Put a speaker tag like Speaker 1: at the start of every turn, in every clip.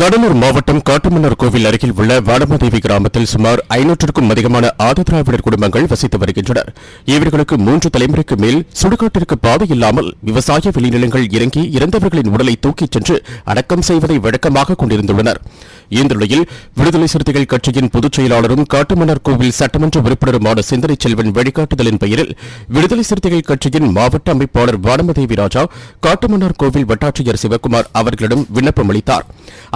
Speaker 1: கடலூர் மாவட்டம் காட்டுமன்னார் கோவில் அருகில் உள்ள வாடமதேவி கிராமத்தில் சுமார் ஐநூற்றுக்கும் அதிகமான ஆதிதிராவிடர் குடும்பங்கள் வசித்து வருகின்றனர். இவர்களுக்கு மூன்று தலைமுறைக்கு மேல் சுடுகாட்டிற்கு பாதை இல்லாமல் விவசாய விளைநிலங்கள் இறங்கி இறந்தவர்களின் உடலை தூக்கிச் சென்று அடக்கம் செய்வதை வழக்கமாக கொண்டிருந்துள்ளனர். இந்த நிலையில் விடுதலை சிறுத்தைகள் கட்சியின் பொதுச் செயலாளரும் காட்டுமன்னார் கோவில் சட்டமன்ற உறுப்பினருமான சிந்தனை செல்வன் வழிகாட்டுதலின் பெயரில் விடுதலை சிறுத்தைகள் கட்சியின் மாவட்ட அமைப்பாளர் வானமதேவி ராஜா காட்டுமன்னார் கோவில் வட்டாட்சியர் சிவக்குமார் அவர்களிடம் விண்ணப்பம் அளித்தார்.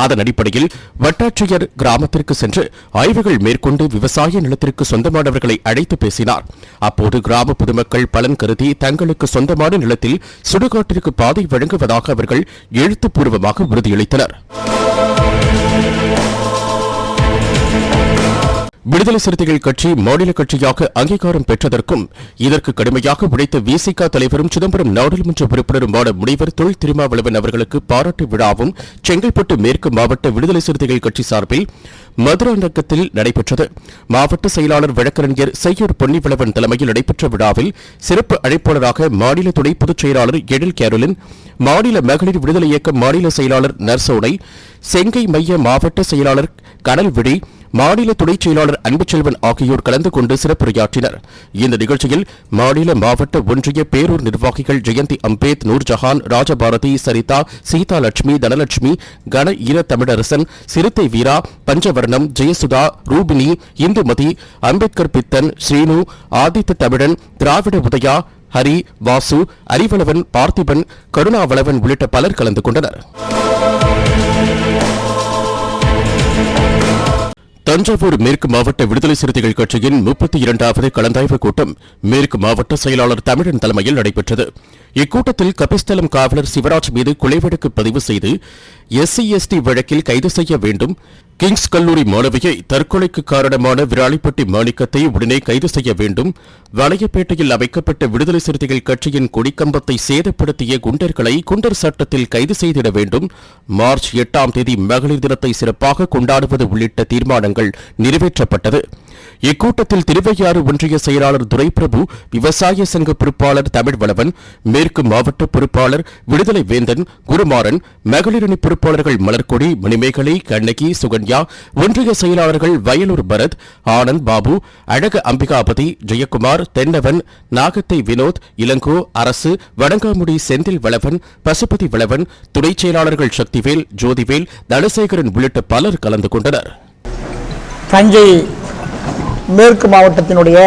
Speaker 1: அதன் அடிப்படையில் வட்டாட்சியர் கிராமத்திற்கு சென்று ஆய்வுகள் மேற்கொண்டு விவசாய நிலத்திற்கு சொந்தமானவர்களை அழைத்து பேசினார். அப்போது கிராம பொதுமக்கள் பலன் கருதி தங்களுக்கு சொந்தமான நிலத்தில் சுடுகாட்டிற்கு பாதை வழங்குவதாக அவர்கள் எழுத்துப்பூர்வமாக உறுதியளித்தனர். விடுதலை சிறுத்தைகள் கட்சி மாநில கட்சியாக அங்கீகாரம் பெற்றதற்கும் இதற்கு கடுமையாக உழைத்த விசிக தலைவரும் சிதம்பரம் நாடாளுமன்ற உறுப்பினருமான முனைவர் தொல் திருமாவளவன் அவர்களுக்கு பாராட்டு விழாவும் செங்கல்பட்டு மேற்கு மாவட்ட விடுதலை சிறுத்தைகள் கட்சி சார்பில் மதுராந்தகத்தில் நடைபெற்றது. மாவட்ட செயலாளர் வழக்கறிஞர் செய்யூர் பொன்னிவளவன் தலைமையில் நடைபெற்ற விழாவில் சிறப்பு அழைப்பாளராக மாநில துணை பொதுச் செயலாளர் எழில் கேரலின் மாநில மகளிர் விடுதலை இயக்க மாநில செயலாளர் நர்சோனை செங்கை மைய மாவட்ட செயலாளர் கடல்விழி மாநில துணைச் செயலாளர் அன்புச்செல்வன் ஆகியோர் கலந்து கொண்டு சிறப்புரையாற்றினர். இந்த நிகழ்ச்சியில் மாநில மாவட்ட ஒன்றிய பேரூர் நிர்வாகிகள் ஜெயந்தி அம்பேத் நூர்ஜஹான் ராஜபாரதி சரிதா சீதா லட்சுமி தனலட்சுமி கன ஈர தமிழரசன் சிறுத்தை வீரா பஞ்சவர்ணம் ஜெயசுதா ரூபினி இந்துமதி அம்பேத்கர் பித்தன் ஸ்ரீனு ஆதித்த தமிழன் திராவிட உதயா ஹரி வாசு அறிவளவன் பார்த்திபன் கருணாவளவன் உள்ளிட்ட பலர் கலந்து கொண்டனர். தஞ்சாவூர் மேற்கு மாவட்ட விடுதலை சிறுத்தைகள் கட்சியின் முப்பத்தி இரண்டாவது கலந்தாய்வு கூட்டம் மேற்கு மாவட்ட செயலாளர் தமிழன் தலைமையில் நடைபெற்றது. இக்கூட்டத்தில் கபிஸ்தலம் காவலர் சிவராஜ் மீது கொலை வழக்கு பதிவு செய்து எஸ்சி எஸ்டி வழக்கில் கைது செய்ய வேண்டும் கிங்ஸ் கல்லூரி மாணவியை தற்கொலைக்கு காரணமான விராலிப்பட்டி மாணிக்கத்தை உடனே கைது செய்ய வேண்டும். வளையப்பேட்டையில் அமைக்கப்பட்ட விடுதலை சிறுத்தைகள் கட்சியின் கொடிக்கம்பத்தை சேதப்படுத்திய குண்டர்களை குண்டர் சட்டத்தில் கைது செய்திட வேண்டும். மார்ச் எட்டாம் தேதி மகளிர் தினத்தை சிறப்பாக கொண்டாடுவது உள்ளிட்ட தீர்மானங்கள் நிறைவேற்றப்பட்டது. இக்கூட்டத்தில் திருவையாறு ஒன்றிய செயலாளர் துரைபிரபு விவசாய சங்க பொறுப்பாளர் தமிழ்வளவன் மேற்கு மாவட்ட பொறுப்பாளர் விடுதலை வேந்தன் குருமாறன் மகளிரணி பொறுப்பாளர்கள் மலர்கொடி மணிமேகலை கண்ணகி சுகன்யா ஒன்றிய செயலாளர்கள் வயலூர் பரத் ஆனந்த் பாபு அழக அம்பிகாபதி ஜெயக்குமார் தென்னவன் நாகத்தை வினோத் இளங்கோ அரசு வடங்காமுடி செந்தில் வளவன் பசுபதி வளவன் துணைச் செயலாளர்கள் சக்திவேல் ஜோதிவேல் தனசேகரன் உள்ளிட்ட பலர் கலந்து கொண்டனர்.
Speaker 2: தஞ்சை மேற்கு மாவட்டத்தினுடைய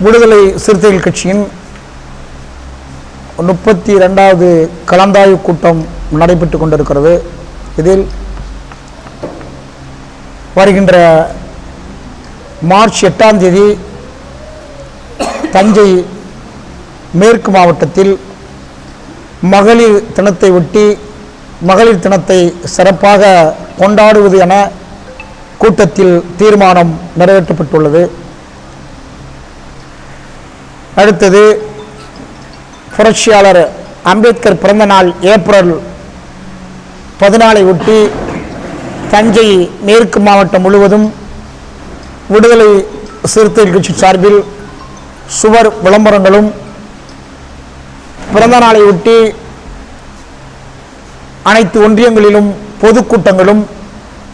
Speaker 2: விடுதலை சிறுத்தைகள் கட்சியின் முப்பத்தி ரெண்டாவது கலந்தாய்வு கூட்டம் நடைபெற்று கொண்டிருக்கிறது. இதில் வருகின்ற மார்ச் எட்டாம் தேதி தஞ்சை மேற்கு மாவட்டத்தில் மகளிர் தினத்தை ஒட்டி மகளிர் தினத்தை சிறப்பாக கொண்டாடுவது என கூட்டத்தில் தீர்மானம் நிறைவேற்றப்பட்டுள்ளது. அடுத்தது புரட்சியாளர் அம்பேத்கர் பிறந்த நாள் ஏப்ரல் பதினாலை ஒட்டி தஞ்சை மேற்கு மாவட்டம் முழுவதும் விடுதலை சிறுத்தைகள் கட்சி சார்பில் சுவர் விளம்பரங்களும் பிறந்த நாளை ஒட்டி அனைத்து ஒன்றியங்களிலும் பொதுக்கூட்டங்களும்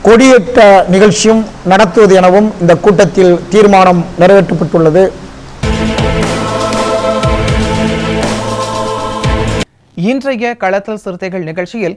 Speaker 2: கொடியேற்ற நிகழ்ச்சியும் நடத்துவது எனவும் இந்த கூட்டத்தில் தீர்மானம் நிறைவேற்றப்பட்டுள்ளது.
Speaker 3: இன்றைய களத்தல் சிறுத்தைகள் நிகழ்ச்சியில்